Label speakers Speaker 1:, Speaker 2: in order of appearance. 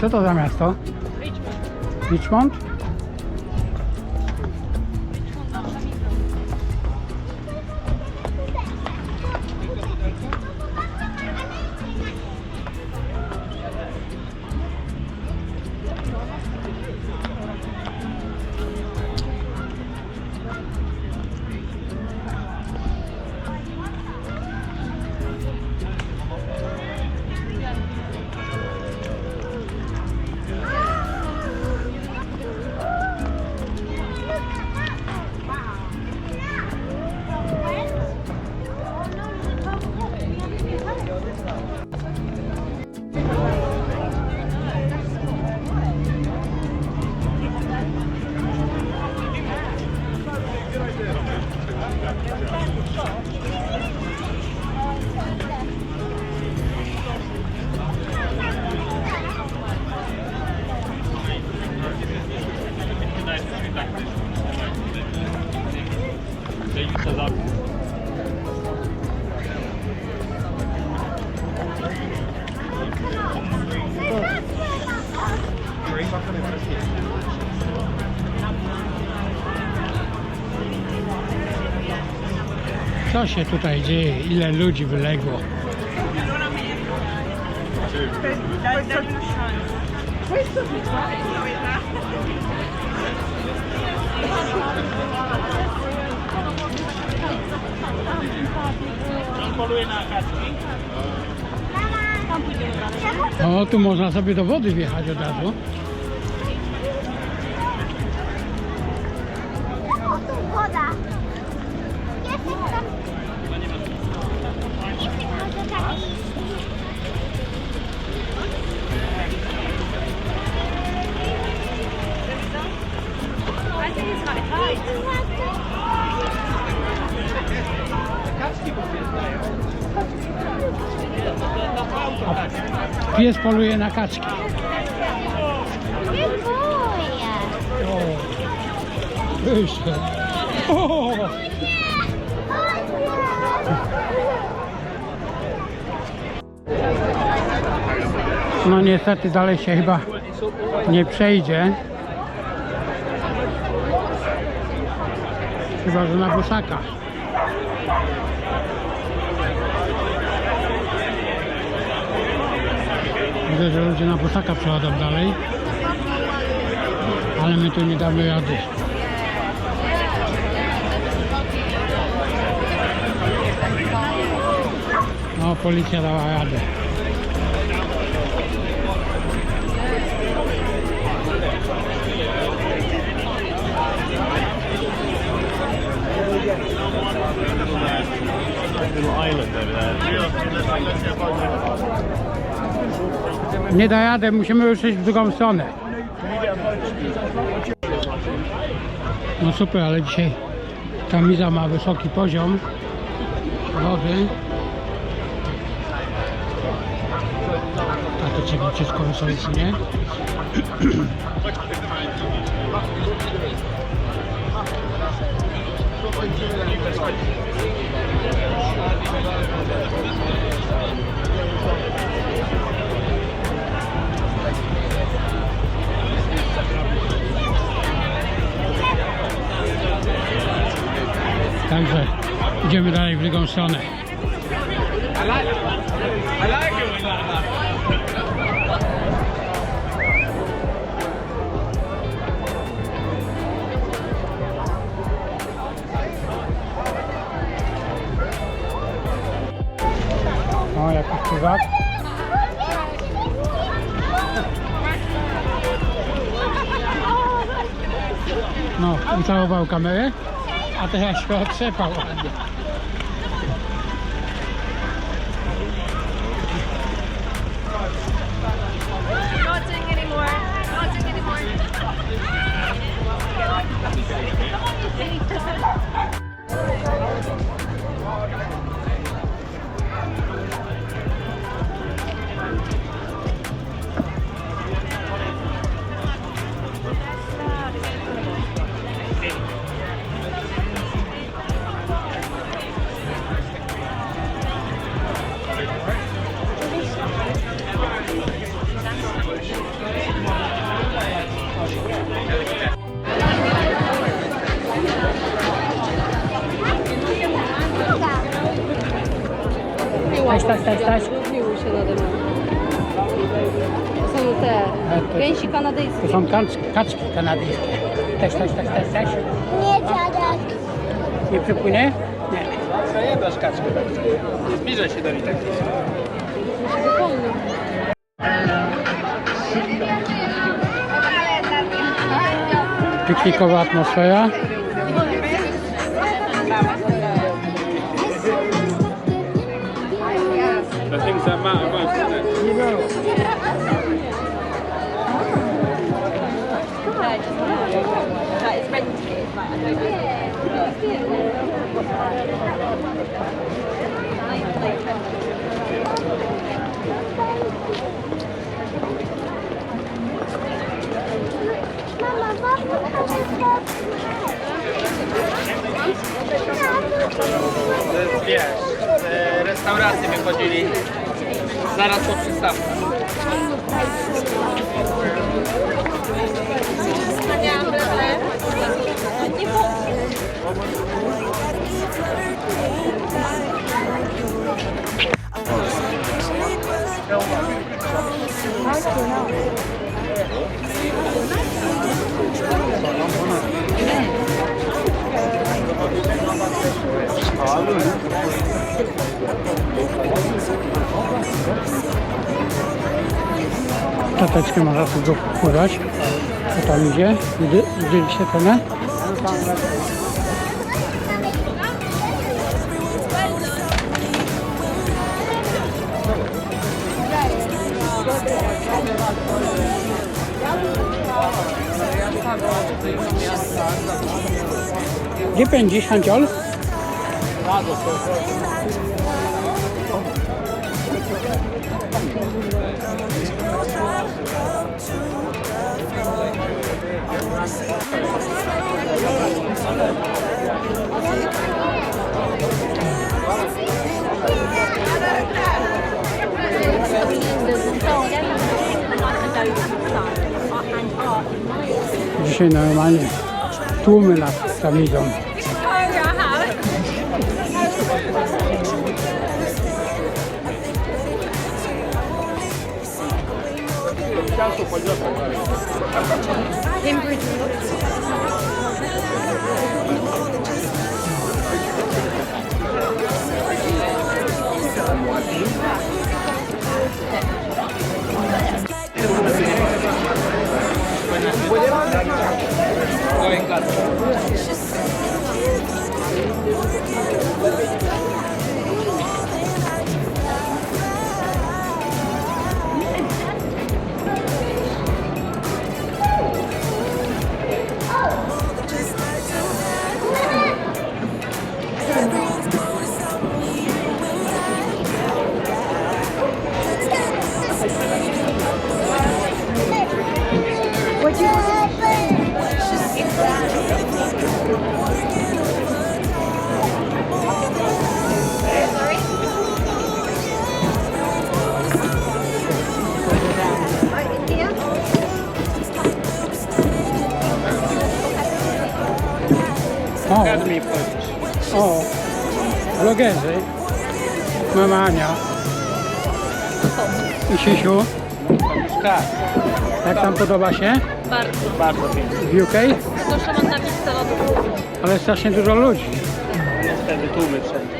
Speaker 1: Co to za miasto? Richmond? Co się tutaj dzieje? Ile ludzi wyległo? O, tu można sobie do wody wjechać od razu. Pies poluje na kaczki.
Speaker 2: Nie boję.
Speaker 1: O, wyszedł. O, no niestety dalej się chyba nie przejdzie. Chyba, że na busaka. Widzę, że ludzie na busaka przechodzą dalej. Ale my tu nie damy rady. No, policja dała radę.
Speaker 3: little island over there.
Speaker 1: Nie da radę, musimy ruszyć w drugą stronę. No super, ale dzisiaj Kamiza ma wysoki poziom wody. A to ciebie wszystko wysoko, nie? Idziemy dalej w drugą stronę. O, jakiś pływak. No, ucałował kamerę, a teraz się otrzepał ładnie.
Speaker 4: Lubiły się nade mną. To są te gęsi kanadyjskie.
Speaker 1: To są kaczki, kaczki kanadyjskie. Też, też, też, też, też.
Speaker 2: Nie, dziadek.
Speaker 1: Nie przypłynie? Nie.
Speaker 3: Nie dasz kaczkę. Nie zbliżaj się do nich tak.
Speaker 1: Piknikowa atmosfera.
Speaker 3: Wiesz, z restauracji wychodzili zaraz po przystawce.
Speaker 1: Tateczkę można tu go pływać. Co tam idzie? Widzieliście cenę? Gdzie pędzisz, Hanciol? Dzisiaj normalnie tłumy nas tam idą. Himbridge. Vlogerzy. Mama Ania. I Sisiu.
Speaker 3: Tak,
Speaker 1: Jak tam podoba się
Speaker 4: Bardzo.
Speaker 3: bardzo pięknie.
Speaker 1: w UK?
Speaker 4: Że mam napić celową.
Speaker 1: Ale strasznie dużo ludzi.
Speaker 3: Niestety tłumy wszędzie.